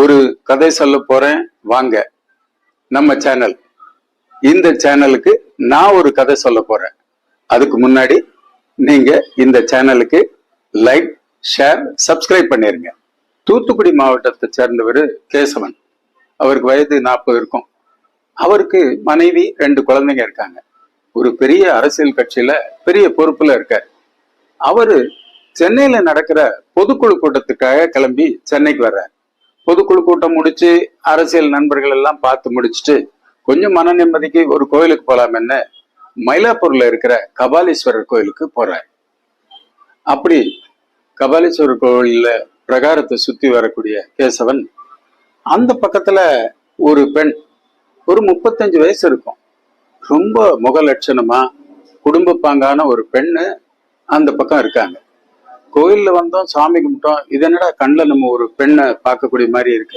ஒரு கதை சொல்ல போறேன். வாங்க நம்ம சேனல் இந்த சேனலுக்கு நான் ஒரு கதை சொல்ல போறேன். அதுக்கு முன்னாடி நீங்க இந்த சேனலுக்கு லைக் ஷேர் சப்ஸ்கிரைப் பண்ணிருங்க. தூத்துக்குடி மாவட்டத்தை சேர்ந்தவர் கேசவன். அவருக்கு வயது நாற்பது இருக்கும். அவருக்கு மனைவி ரெண்டு குழந்தைங்க இருக்காங்க. ஒரு பெரிய அரசியல் கட்சியில பெரிய பொறுப்புல இருக்கார். அவரு சென்னையில நடக்கிற பொதுக்குழு கூட்டத்துக்காக கிளம்பி சென்னைக்கு வர்றார். பொதுக்குழு கூட்டம் முடிச்சு அரசியல் நண்பர்கள் எல்லாம் பார்த்து முடிச்சுட்டு கொஞ்சம் மன நிம்மதிக்கு ஒரு கோயிலுக்கு போலாம்னு மயிலாப்பூர்ல இருக்கிற கபாலீஸ்வரர் கோயிலுக்கு போறார். அப்படி கபாலீஸ்வரர் கோயில்ல பிரகாரத்தை சுத்தி வரக்கூடிய கேசவன் அந்த பக்கத்துல ஒரு பெண் ஒரு முப்பத்தஞ்சு வயசு இருக்கும். ரொம்ப முக லட்சணமா குடும்ப பாங்கான ஒரு பெண்ணு அந்த பக்கம் இருக்காங்க. கோயில்ல வந்தோம் சாமி கும்பிட்டோம். இது என்னடா கண்ணில் நம்ம ஒரு பெண்ணை பார்க்கக்கூடிய மாதிரி இருக்க?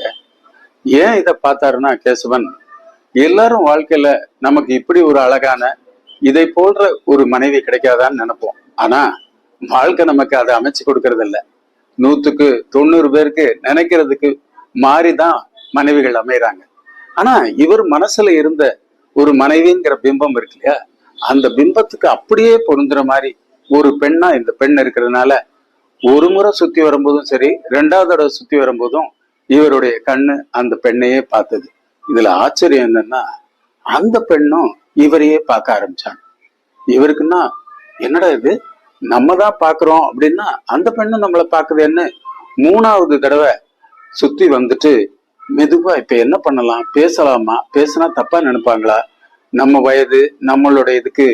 ஏன் இதை பார்த்தாருன்னா கேசவன் எல்லாரும் வாழ்க்கையில நமக்கு இப்படி ஒரு அழகான இதை போன்ற ஒரு மனைவி கிடைக்காதான்னு நினைப்போம். ஆனா வாழ்க்கை நமக்கு அதை அமைச்சு கொடுக்கறது இல்ல நூத்துக்கு தொண்ணூறு பேருக்கு நினைக்கிறதுக்கு மாறிதான் மனைவிகள் அமைகிறாங்க ஆனா இவர் மனசுல இருந்த ஒரு மனைவிங்கிற பிம்பம் இருக்கு இல்லையா? அந்த பிம்பத்துக்கு அப்படியே பொருந்துற மாதிரி ஒரு பெண்ணா இந்த பெண் இருக்கிறதுனால ஒரு முறை சுத்தி வரும்போதும் சரி ரெண்டாவது தடவை சுத்தி வரும்போதும் இவருடைய கண்ணு அந்த பெண்ணையே பார்த்தது. இதுல ஆச்சரியம் என்னன்னா அந்த பெண்ணும் இவரையே பார்க்க ஆரம்பிச்சாங்க. இவருக்குன்னா என்னடா இது? நம்ம தான் பாக்குறோம் அப்படின்னா அந்த பெண்ணும் நம்மளை பார்க்குதுன்னு மூணாவது தடவை சுத்தி வந்துட்டு மெதுவா இப்ப என்ன பண்ணலாம்? பேசலாமா? பேசினா தப்பா நினைப்பாங்களா? நம்ம வயது நம்மளோட இதுக்கு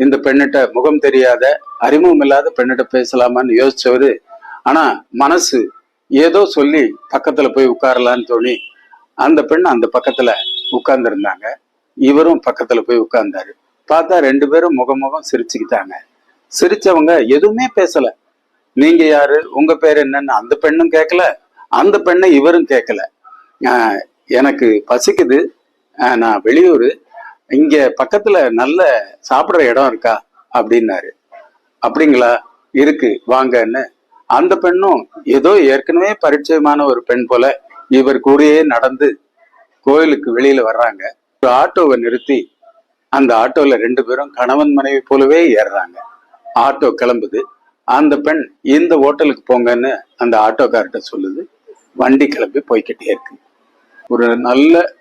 இந்த பெண்ணிட்ட முகம் தெரியாத அறிமுகம் இல்லாத பெண்ணிட்ட பேசலாமான்னு யோசிச்சவரு. ஆனா மனசு ஏதோ சொல்லி பக்கத்துல போய் உட்காரலான்னு தோணி அந்த பெண் அந்த பக்கத்துல உட்கார்ந்துருந்தாங்க. இவரும் பக்கத்துல போய் உட்கார்ந்தாரு. பார்த்தா ரெண்டு பேரும் முகமுகம் சிரிச்சுக்கிட்டாங்க. சிரிச்சவங்க எதுவுமே பேசல. நீங்க யாரு? உங்க பேர் என்னன்னு அந்த பெண்ணும் கேட்கல அந்த பெண்ணை இவரும் கேட்கல ஆஹ் எனக்கு பசிக்குது. ஆஹ் நான் வெளியூர். இங்க பக்கத்துல நல்ல சாப்பிட்ற இடம் இருக்கா? அப்படின்னாரு. அப்படிங்களா? இருக்கு வாங்கன்னு. அந்த பெண்ணும் ஏதோ ஏற்கனவே பரிச்சயமான ஒரு பெண் போல இவர் கூடயே நடந்து கோயிலுக்கு வெளியில வர்றாங்க. ஒரு ஆட்டோவை நிறுத்தி அந்த ஆட்டோல ரெண்டு பேரும் கணவன் மனைவி போலவே ஏறுறாங்க. ஆட்டோ கிளம்புது. அந்த பெண் இந்த ஹோட்டலுக்கு போங்கன்னு அந்த ஆட்டோக்கார்ட்ட சொல்லுது. வண்டி கிளம்பி போய்கிட்டே இருக்கு. ஒரு நல்ல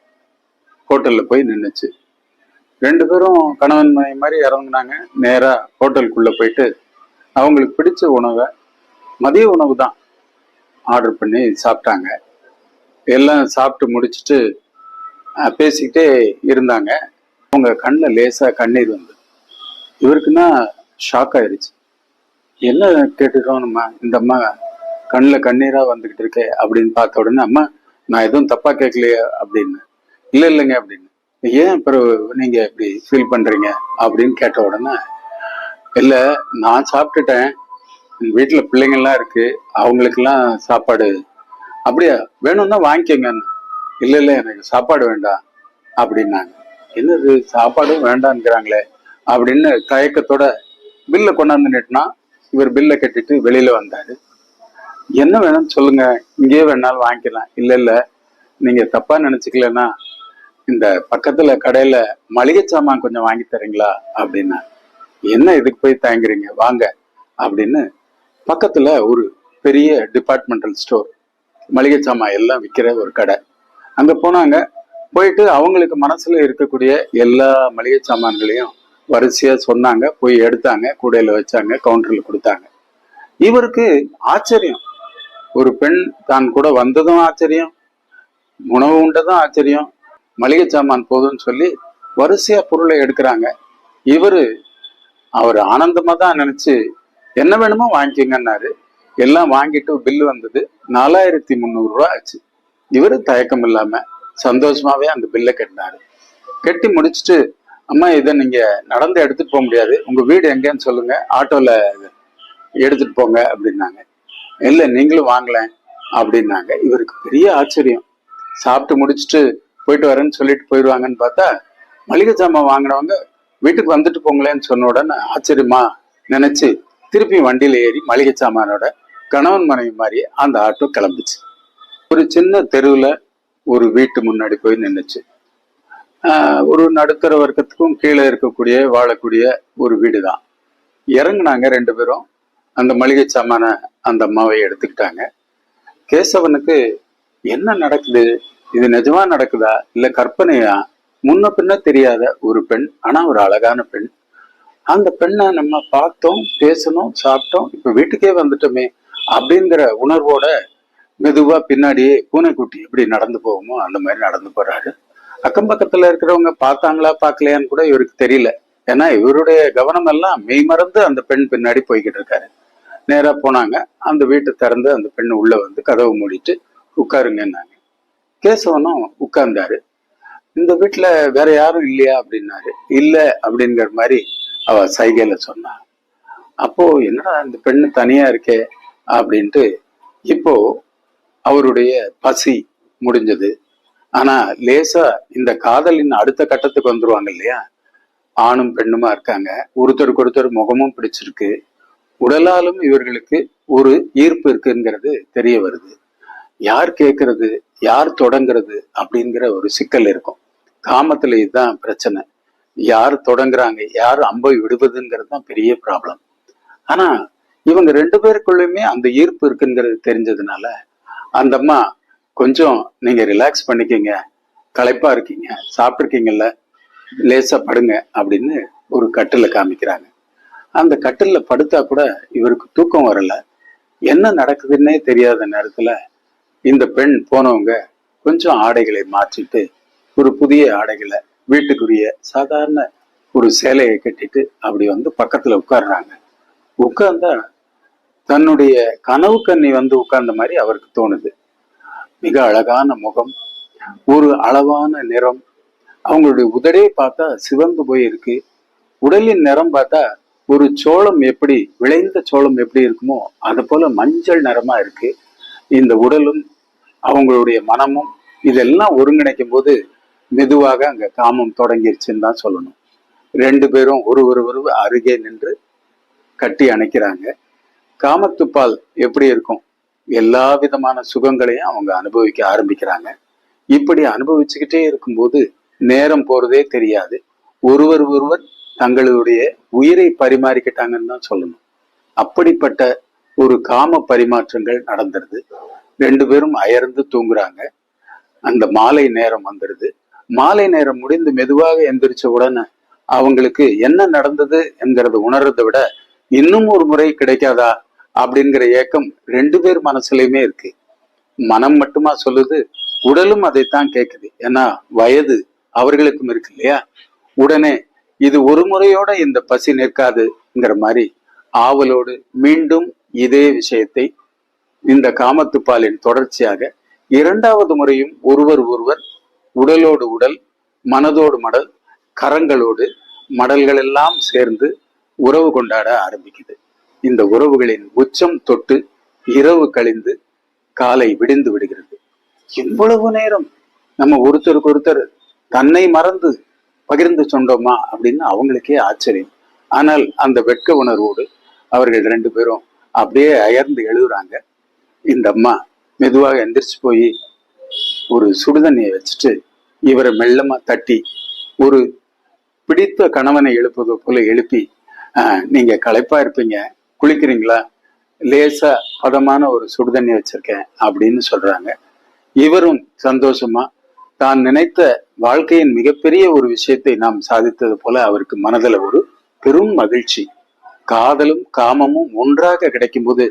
ஹோட்டல்ல போய் நின்றுச்சு ரெண்டு பேரும் கணவன் மனை மாதிரி இறங்குனாங்க. நேராக ஹோட்டலுக்குள்ளே போயிட்டு அவங்களுக்கு பிடிச்ச உணவை மதிய உணவு தான் ஆர்டர் பண்ணி சாப்பிட்டாங்க. எல்லாம் சாப்பிட்டு முடிச்சுட்டு பேசிக்கிட்டே இருந்தாங்க. அவங்க கண்ணில் லேசாக கண்ணீர் வந்து இவருக்குன்னா ஷாக் ஆயிடுச்சு என்ன கேட்டுட்டோம் நம்ம? இந்த அம்மா கண்ணில் கண்ணீராக வந்துக்கிட்டு இருக்கே அப்படின்னு பார்த்த உடனே அம்மா நான் எதுவும் தப்பாக கேட்கலையே அப்படின்னு. இல்லை இல்லைங்க அப்படின்னு. ஏன் அப்புறம் நீங்க இப்படி ஃபீல் பண்றீங்க? அப்படின்னு கேட்ட உடனே இல்ல நான் சாப்பிட்டுட்டேன். எங்க வீட்டுல பிள்ளைங்கள்லாம் இருக்கு. அவங்களுக்கெல்லாம் சாப்பாடு அப்படியா? வேணும்னா வாங்கிக்கோங்கன்னு இல்ல இல்ல எனக்கு சாப்பாடு வேண்டாம். அப்படின்னாங்க. என்னது? சாப்பாடும் வேண்டாம்ங்கிறாங்களே. அப்படின்னு தயக்கத்தோட பில்லை கொண்டாந்து நிட்டுனா இவர் பில்லை கட்டிட்டு வெளியில வந்தாரு. என்ன வேணும்னு சொல்லுங்க. இங்கேயே வேணாலும் வாங்கிக்கலாம். இல்ல இல்ல நீங்க தப்பா நினைச்சுக்கலன்னா இந்த பக்கத்துல கடையில மளிகை சாமான் கொஞ்சம் வாங்கி தரீங்களா அப்படின்னா என்ன இதுக்கு போய் தயங்குறீங்க? வாங்க அப்படின்னு பக்கத்துல ஒரு பெரிய டிபார்ட்மெண்டல் ஸ்டோர் மளிகை சாமான் எல்லாம் விற்கிற ஒரு கடை. அங்க போனாங்க. போயிட்டு அவங்களுக்கு மனசுல இருக்கக்கூடிய எல்லா மளிகை சாமான்களையும் வரிசையா சொன்னாங்க. போய் எடுத்தாங்க. கூடையில வச்சாங்க. கவுண்டர்ல கொடுத்தாங்க. இவருக்கு ஆச்சரியம். ஒரு பெண் தான் கூட வந்ததும் ஆச்சரியம். உணவு உண்டதும் ஆச்சரியம். மளிகை சாமான் போதும்னு சொல்லி வரிசையா பொருளை எடுக்கிறாங்க. இவரு அவர் ஆனந்தமா தான் நினைச்சு என்ன வேணுமோ வாங்கிக்கங்கன்னாரு. எல்லாம் வாங்கிட்டு பில்லு வந்தது நாலாயிரத்தி முந்நூறு ரூபா ஆச்சு. இவரு தயக்கம் இல்லாம சந்தோஷமாவே அந்த பில்லை கட்டினாரு. கட்டி முடிச்சுட்டு அம்மா இதை நீங்க நடந்து எடுத்துட்டு போக முடியாது. உங்க வீடு எங்கன்னு சொல்லுங்க. ஆட்டோல எடுத்துட்டு போங்க அப்படின்னாங்க. இல்ல நீங்களும் வாங்கல அப்படின்னாங்க. இவருக்கு பெரிய ஆச்சரியம். சாப்பிட்டு முடிச்சுட்டு போயிட்டு வரேன்னு சொல்லிட்டு போயிடுவாங்கன்னு பார்த்தா மளிகை சாமான் வாங்கினவங்க வீட்டுக்கு வந்துட்டு போங்களேன்னு சொன்ன உடனே ஆச்சரியமா நினைச்சு திருப்பி வண்டியில ஏறி மளிகை சாமானோட கணவன் மனைவி மாதிரி அந்த ஆட்டோ கிளம்புச்சு. ஒரு சின்ன தெருவுல ஒரு வீட்டு முன்னாடி போய் நின்னுச்சு. ஆஹ் ஒரு நடுத்தர வர்க்கத்துக்கும் கீழே இருக்கக்கூடிய வாழக்கூடிய ஒரு வீடு தான் இறங்குனாங்க ரெண்டு பேரும். அந்த மளிகை சாமான அந்த அம்மாவை எடுத்துக்கிட்டாங்க. கேசவனுக்கு என்ன நடக்குது? இது நிஜமா நடக்குதா? இல்ல கற்பனையா? முன்ன பின்ன தெரியாத ஒரு பெண் ஆனா ஒரு அழகான பெண். அந்த பெண்ணை நம்ம பார்த்தோம் பேசணும் சாப்பிட்டோம் இப்ப வீட்டுக்கே வந்துட்டோமே அப்படிங்கிற உணர்வோட மெதுவா பின்னாடியே பூனைக்குட்டி எப்படி நடந்து போகுமோ அந்த மாதிரி நடந்து போறாரு. அக்கம் பக்கத்துல இருக்கிறவங்க பார்த்தாங்களா பார்க்கலையான்னு கூட இவருக்கு தெரியல. ஏன்னா இவருடைய கவனம் எல்லாம் மெய் மறந்து அந்த பெண் பின்னாடி போய்கிட்டு இருக்காரு. நேரா போனாங்க. அந்த வீட்டை திறந்து அந்த பெண் உள்ள வந்து கதவை மூடிட்டு உட்காருங்கன்னாங்க கேசவனும் உட்கார்ந்தாரு. இந்த வீட்டுல வேற யாரும் இல்லையா அப்படின்னாரு. இல்ல அப்படிங்கிற மாதிரி அவ சைகையில சொன்னா. அப்போ என்னடா இந்த பெண்ணு தனியா இருக்கே அப்படின்ட்டு இப்போ அவருடைய பசி முடிஞ்சது. ஆனா லேசா இந்த காதலின் அடுத்த கட்டத்துக்கு வந்துருவாங்க இல்லையா? ஆணும் பெண்ணுமா இருக்காங்க. ஒருத்தருக்கு ஒருத்தர் முகமும் பிடிச்சிருக்கு. உடலாலும் இவர்களுக்கு ஒரு ஈர்ப்பு இருக்குங்கிறது தெரிய வருது. யார் கேட்கறது யார் தொடங்குறது அப்படிங்கிற ஒரு சிக்கல் இருக்கும். காமத்துல இதுதான் பிரச்சனை. யார் தொடங்குறாங்க யார் அம்பை விடுவதுங்கிறது தான் பெரிய ப்ராப்ளம் ஆனா இவங்க ரெண்டு பேருக்குள்ளயுமே அந்த ஈர்ப்பு இருக்குங்கிறது தெரிஞ்சதுனால அந்த அம்மா கொஞ்சம் நீங்க ரிலாக்ஸ் பண்ணிக்கிங்க. களைப்பா இருக்கீங்க. சாப்பிட்ருக்கீங்கல்ல லேசா படுங்க அப்படின்னு ஒரு கட்டில காமிக்கிறாங்க. அந்த கட்டில படுத்தா கூட இவருக்கு தூக்கம் வரல. என்ன நடக்குதுன்னே தெரியாத நேரத்துல இந்த பெண் போனவங்க கொஞ்சம் ஆடைகளை மாற்றிட்டு ஒரு புதிய ஆடைகளை வீட்டுக்குரிய சாதாரண ஒரு சேலையை கட்டிட்டு அப்படி வந்து பக்கத்துல உட்கார்றாங்க. உட்கார்ந்தா தன்னுடைய கனவு கண்ணி வந்து உட்கார்ந்த மாதிரி அவருக்கு தோணுது. மிக அழகான முகம் ஒரு அளவான நிறம் அவங்களுடைய உதடே பார்த்தா சிவந்து போய் இருக்கு உடலின் நிறம் பார்த்தா ஒரு சோளம் எப்படி விளைந்த சோளம் எப்படி இருக்குமோ அது போல மஞ்சள் நிறமா இருக்கு. இந்த உடலும் அவங்களுடைய மனமும் இதெல்லாம் ஒருங்கிணைக்கும் போது மெதுவாக அங்க காமம் தொடங்கிருச்சுன்னு தான் சொல்லணும். ரெண்டு பேரும் ஒரு ஒரு அருகே நின்று கட்டி அணைக்கிறாங்க. காமத்துப்பால் எப்படி இருக்கும்? எல்லா விதமான சுகங்களையும் அவங்க அனுபவிக்க ஆரம்பிக்கிறாங்க. இப்படி அனுபவிச்சுக்கிட்டே இருக்கும்போது நேரம் போறதே தெரியாது. ஒருவர் ஒருவர் தங்களுடைய உயிரை பரிமாறிக்கிட்டாங்கன்னு தான் சொல்லணும். அப்படிப்பட்ட ஒரு காம பரிமாற்றங்கள் நடந்துருது. ரெண்டு பேரும் அயர்ந்து தூங்குறாங்க. அந்த மாலை நேரம் வந்துடுது மாலை நேரம் முடிந்து மெதுவாக எந்திரிச்ச உடனே அவங்களுக்கு என்ன நடந்தது என்கிறத உணர்றதை விட இன்னும் ஒரு முறை கிடைக்காதா அப்படிங்கிற ஏக்கம் ரெண்டு பேர் மனசுலயுமே இருக்கு. மனம் மட்டுமா சொல்லுது உடலும் அதைத்தான் கேட்குது ஏன்னா வயது அவர்களுக்கும் இருக்கு இல்லையா? உடனே இது ஒரு முறையோட இந்த பசி நிற்காதுங்கிற மாதிரி ஆவலோடு மீண்டும் இதே விஷயத்தை இந்த காமத்துப்பாலின் தொடர்ச்சியாக இரண்டாவது முறையும் ஒருவர் ஒருவர் உடலோடு உடல் மனதோடு மடல் கரங்களோடு மடல்கள் எல்லாம் சேர்ந்து உறவு கொண்டாட ஆரம்பிக்குது. இந்த உறவுகளின் உச்சம் தொட்டு இரவு கழிந்து காலை விடிந்து விடுகிறது. இவ்வளவு நேரம் நம்ம ஒருத்தருக்கு ஒருத்தர் தன்னை மறந்து பகிர்ந்து சொன்னோமா அப்படின்னு அவங்களுக்கே ஆச்சரியம். ஆனால் அந்த வெட்க உணர்வோடு அவர்கள் ரெண்டு பேரும் அப்படியே அயர்ந்து எழுதுறாங்க. இந்த அம்மா மெதுவாக எந்திரிச்சு போய் ஒரு சுடுதண்ணியை வச்சுட்டு இவரை மெல்லமா தட்டி ஒரு பிடித்த கணவனை எழுப்புவது போல எழுப்பி நீங்க களைப்பா இருப்பீங்க. குளிக்கிறீங்களா? லேசா பதமான ஒரு சுடுதண்ணி வச்சிருக்கேன். அப்படின்னு சொல்றாங்க. இவரும் சந்தோஷமா தான் நினைத்த வாழ்க்கையின் மிகப்பெரிய ஒரு விஷயத்தை நாம் சாதித்தது போல அவருக்கு மனதில் ஒரு பெரும் மகிழ்ச்சி. காதலும் காமமும் ஒன்றாக கிடைக்கும் போது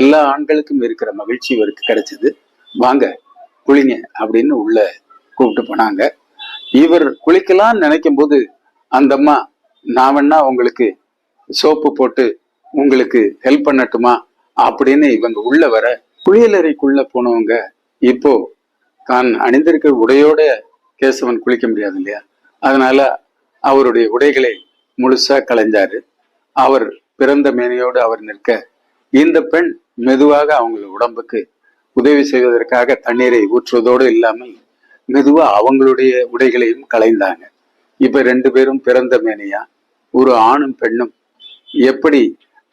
எல்லா ஆண்களுக்கும் இருக்கிற மகிழ்ச்சி இவருக்கு கிடைச்சது. வாங்க குளிங்க அப்படின்னு உள்ள கூப்பிட்டு போனாங்க. இவர் குளிக்கலாம்னு நினைக்கும் போது அந்த அம்மா நான் வேணா உங்களுக்கு சோப்பு போட்டு உங்களுக்கு ஹெல்ப் பண்ணட்டுமா அப்படின்னு இவங்க உள்ள வர குளியலறைக்குள்ள போனவங்க இப்போ தான் அணிந்திருக்கிற உடையோட கேசவன் குளிக்க முடியாது இல்லையா? அதனால அவருடைய உடைகளை முழுசா களைஞ்சாரு. அவர் பிறந்த மேனையோடு அவர் நிற்க இந்த பெண் மெதுவாக அவங்கள உடம்புக்கு உதவி செய்வதற்காக தண்ணீரை ஊற்றுவதோடு இல்லாமல் மெதுவா அவங்களுடைய உடைகளையும் களைந்தாங்க. இப்ப ரெண்டு பேரும் பிறந்த மேனையா ஒரு ஆணும் பெண்ணும் எப்படி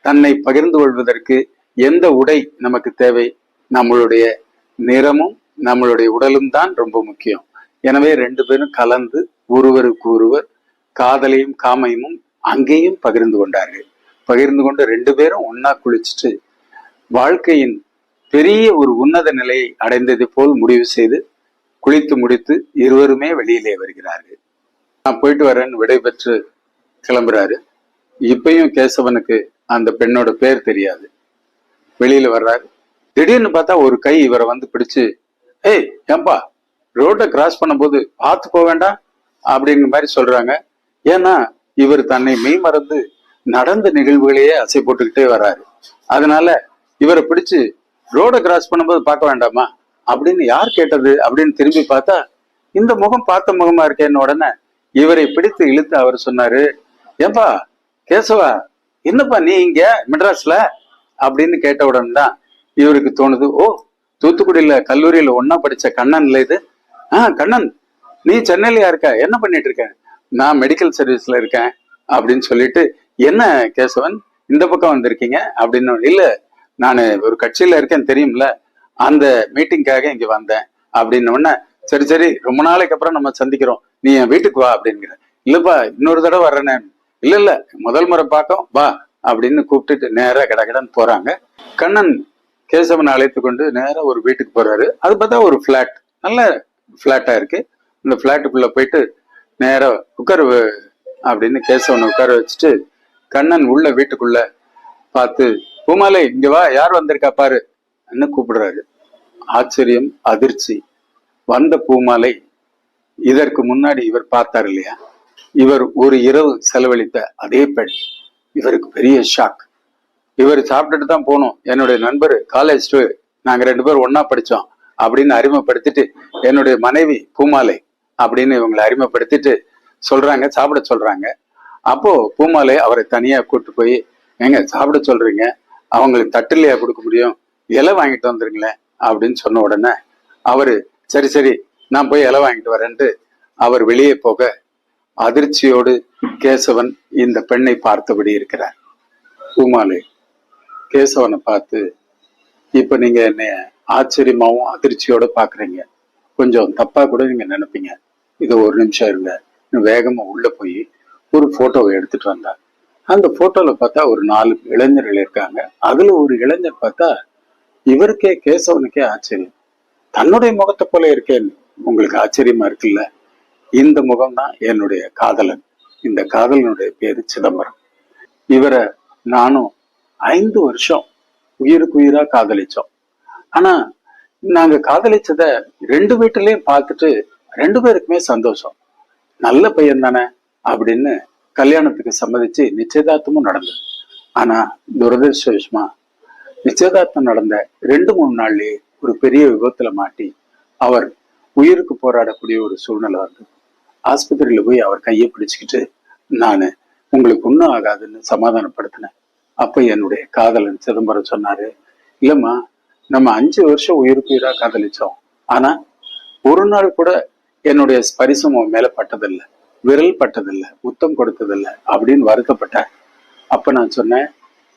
தன்னை பகிர்ந்து கொள்வதற்கு எந்த உடை நமக்கு தேவை? நம்மளுடைய நிறமும் நம்மளுடைய உடலும் தான் ரொம்ப முக்கியம். எனவே ரெண்டு பேரும் கலந்து ஒருவருக்கு ஒருவர் காதலையும் காமையும் அங்கேயும் பகிர்ந்து கொண்டார்கள். பகிர்ந்து கொண்டு ரெண்டு பேரும் ஒன்னா குளிச்சுட்டு வாழ்க்கையின் பெரிய ஒரு உன்னத நிலையை அடைந்தது போல் முடிவு செய்து குளித்து முடித்து இருவருமே வெளியிலே வருகிறார்கள். நான் போயிட்டு வரேன்னு விடைபெற்று கிளம்புறாரு. இப்பயும் கேசவனுக்கு அந்த பெண்ணோட பேர் தெரியாது. வெளியில வர்றாரு. திடீர்னு பார்த்தா ஒரு கை இவரை வந்து பிடிச்சு ஏய் ஏம்பா ரோட்டை கிராஸ் பண்ணும்போது பார்த்து போக வேண்டாம்? அப்படிங்கிற மாதிரி சொல்றாங்க. ஏன்னா இவர் தன்னை மெய் மறந்து நடந்த நிகழ்வுகளையே அசை போட்டுக்கிட்டே வர்றாரு. அதனால இவரை பிடிச்சு ரோடை கிராஸ் பண்ணும்போது பார்க்க வேண்டாமா? அப்படின்னு யார் கேட்டது அப்படின்னு திரும்பி பார்த்தா இந்த முகம் பார்த்த முகமா இருக்கேன்னு உடனே இவரை பிடித்து இழுத்து அவர் சொன்னாரு ஏப்பா கேசவா என்னப்பா நீ இங்க மெட்ராஸ்ல? அப்படின்னு கேட்ட உடனே தான் இவருக்கு தோணுது ஓ தூத்துக்குடியில கல்லூரியில ஒன்னா படிச்ச கண்ணன்ல இது? ஆஹ் கண்ணன் நீ சென்னையிலயா இருக்க என்ன பண்ணிட்டு இருக்க? நான் மெடிக்கல் சர்வீஸ்ல இருக்கேன் அப்படின்னு சொல்லிட்டு என்ன கேசவன்? இந்த பக்கம் வந்திருக்கீங்க அப்படின்னு இல்ல நான் ஒரு கட்சியில இருக்கேன் தெரியும்ல அந்த மீட்டிங்காக இங்க வந்தேன் அப்படின்னு உடனே சரி சரி ரொம்ப நாளைக்கு அப்புறம் நம்ம சந்திக்கிறோம். நீ என் வீட்டுக்கு வா அப்படிங்கிற. இல்லப்பா இன்னொரு தடவை வர்றேனே. இல்ல இல்ல முதல் முறை பார்க்கும் வா அப்படின்னு கூப்பிட்டுட்டு நேரா கடகடன்னு போறாங்க. கண்ணன் கேசவனை அழைத்து கொண்டு நேரா ஒரு வீட்டுக்கு போறாரு. அது பார்த்தா ஒரு ஃபிளாட் நல்ல ஃபிளாட்டா இருக்கு. இந்த ஃபிளாட்டுக்குள்ள போயிட்டு நேரா உட்காரு அப்படின்னு கேசவனை உட்கார வச்சுட்டு கண்ணன் உள்ள வீட்டுக்குள்ள பார்த்து பூமாலை இங்க வா யார் வந்திருக்கா பாரு என்ன கூப்பிடுறாரு. ஆச்சரியம் அதிர்ச்சி வந்த பூமாலை. இதற்கு முன்னாடி இவர் பார்த்தார் இல்லையா? இவர் ஒரு இரவு செலவழித்த அதே பெண். இவருக்கு பெரிய ஷாக் இவர் சாப்பிட்டுட்டு தான் போனோம். என்னுடைய நண்பர் காலேஜ் நாங்க ரெண்டு பேரும் ஒன்னா படிச்சோம். அப்படின்னு அறிமுகப்படுத்திட்டு என்னுடைய மனைவி பூமாலை அப்படின்னு இவங்களை அறிமுகப்படுத்திட்டு சொல்றாங்க சாப்பிட சொல்றாங்க. அப்போ பூமாலை அவரை தனியா கூட்டு போய் எங்க சாப்பிட சொல்றீங்க? அவங்களுக்கு தட்டுலையா கொடுக்க முடியும்? இலை வாங்கிட்டு வந்துருங்களேன் அப்படின்னு சொன்ன உடனே அவரு சரி சரி நான் போய் இலை வாங்கிட்டு வரேன்ட்டு அவர் வெளியே போக அதிர்ச்சியோடு கேசவன் இந்த பெண்ணை பார்த்தபடி இருக்கிறார். பூமாலை கேசவனை பார்த்து இப்ப நீங்க என்னைய ஆச்சரியமாவும் அதிர்ச்சியோட பாக்குறீங்க கொஞ்சம் தப்பா கூட நீங்க நினைப்பீங்க. இது ஒரு நிமிஷம் இருங்க வேகமா உள்ள போய் ஒரு போட்டோவை எடுத்துட்டு வந்தார். அந்த போட்டோல பார்த்தா ஒரு நாலு இளைஞர்கள் இருக்காங்க. அதுல ஒரு இளைஞர் பார்த்தா இவருக்கே கேசவனுக்கே ஆச்சரியம். தன்னுடைய முகத்தை போல இருக்கேன். உங்களுக்கு ஆச்சரியமா இருக்குல்ல? இந்த முகம்தான் என்னுடைய காதலன். இந்த காதலனுடைய பேரு சிதம்பரம். இவரை நானும் ஐந்து வருஷம் உயிருக்கு உயிரா காதலிச்சோம். ஆனா நாங்க காதலிச்சத ரெண்டு வீட்டுலயும் பார்த்துட்டு ரெண்டு பேருக்குமே சந்தோஷம். நல்ல பையன் தானே அப்படின்னு கல்யாணத்துக்கு சம்மதிச்சு நிச்சயதார்த்தமும் நடந்தது. ஆனா துரதிருஷ்டவசமா நிச்சயதார்த்தம் நடந்த ரெண்டு மூணு நாள்லயே ஒரு பெரிய விபத்துல மாட்டி அவர் உயிருக்கு போராடக்கூடிய ஒரு சூழ்நிலை வந்து ஆஸ்பத்திரியில போய் அவர் கையை பிடிச்சுக்கிட்டு நான் உங்களுக்கு ஒன்றும் ஆகாதுன்னு சமாதானப்படுத்தினேன். அப்ப என்னுடைய காதலன் சிதம்பரம் சொன்னாரு இல்லம்மா நம்ம அஞ்சு வருஷம் உயிருக்கு உயிரா காதலிச்சோம். ஆனா ஒரு நாள் கூட என்னுடைய ஸ்பரிசம் மேல பட்டதில்லை. விரல் பட்டதில்லை முத்தம் கொடுத்ததில்லை அப்படின்னு வருத்தப்பட்டேன். அப்ப நான் சொன்னேன்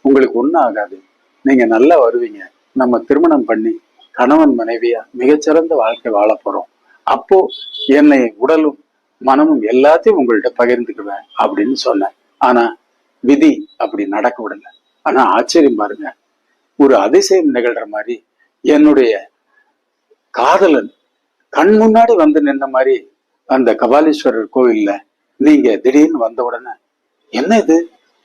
உங்களுக்கு ஒன்றும் ஆகாது. நீங்க நல்லா வருவீங்க. நம்ம திருமணம் பண்ணி கணவன் மனைவியா மிகச்சிறந்த வாழ்க்கை வாழ போறோம். அப்போ என்னை உடலும் மனமும் எல்லாத்தையும் உங்கள்கிட்ட பகிர்ந்துக்குவேன் அப்படின்னு சொன்னேன். ஆனா விதி அப்படி நடக்க விடல. ஆனா ஆச்சரியம் பாருங்க. ஒரு அதிசயம் நிகழ்ற மாதிரி என்னுடைய காதலன் கண் முன்னாடி வந்து நின்ன மாதிரி அந்த கபாலீஸ்வரர் கோயில்ல நீங்க திடீர்னு வந்த உடனே என்ன இது?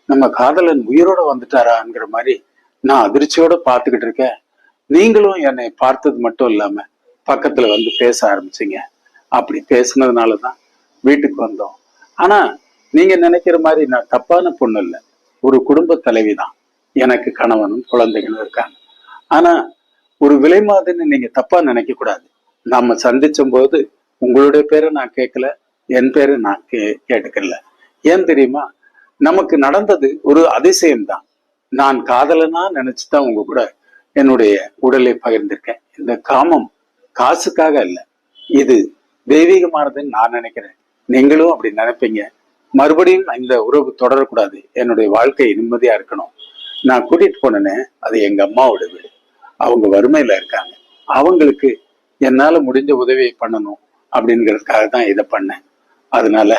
நம்ம காதலன் உயிரோட வந்துட்டாராங்கிற மாதிரி நான் அதிர்ச்சியோட பார்த்துக்கிட்டு இருக்கேன். நீங்களும் என்னை பார்த்தது மட்டும் இல்லாம பக்கத்துல வந்து பேச ஆரம்பிச்சீங்க. அப்படி பேசுனதுனாலதான் வீட்டுக்கு வந்தோம். ஆனா நீங்க நினைக்கிற மாதிரி நான் தப்பான பொண்ணு இல்லை. ஒரு குடும்ப தலைவி தான் எனக்கு கணவனும் குழந்தைகளும் இருக்காங்க. ஆனா ஒரு விலை மாதிரின்னு நீங்க தப்பா நினைக்க கூடாது நாம சந்திச்சும் போது உங்களுடைய பேரை நான் கேட்கல என் பேரை நான் கே கேட்டுக்கல. ஏன் தெரியுமா? நமக்கு நடந்தது ஒரு அதிசயம் தான் நான் காதலனா நினைச்சுதான் உங்க கூட என்னுடைய உடலை பகிர்ந்திருக்கேன். இந்த காமம் காசுக்காக அல்ல. இது தெய்வீகமானதுன்னு நான் நினைக்கிறேன். நீங்களும் அப்படி நினைப்பீங்க. மறுபடியும் இந்த உறவு தொடரக்கூடாது. என்னுடைய வாழ்க்கை நிம்மதியா இருக்கணும். நான் கூட்டிட்டு போனேனே அது எங்க அம்மாவோட வீடு. அவங்க வறுமையில இருக்காங்க. அவங்களுக்கு என்னால முடிஞ்ச உதவியை பண்ணணும். அப்படிங்கிறதுக்காக தான் இதை பண்ணேன். அதனால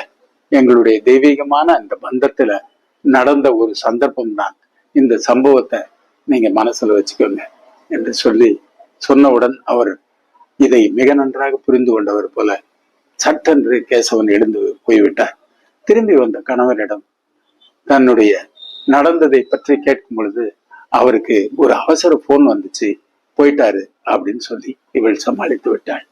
எங்களுடைய தெய்வீகமான அந்த பந்தத்துல நடந்த ஒரு சந்தர்ப்பம் தான் இந்த சம்பவத்தை நீங்க மனசுல வச்சுக்கோங்க என்று சொல்லி சொன்னவுடன் அவர் இதை மிக நன்றாக புரிந்து கொண்டவர் போல சட்டென்று கேசவன் எழுந்து போய்விட்டார். திரும்பி வந்த கணவரிடம் தன்னுடைய நடந்ததை பற்றி கேட்கும் பொழுது அவருக்கு ஒரு அவசர போன் வந்துச்சு போயிட்டாரு அப்படின்னு சொல்லி இவள் சமாளித்து விட்டாள்.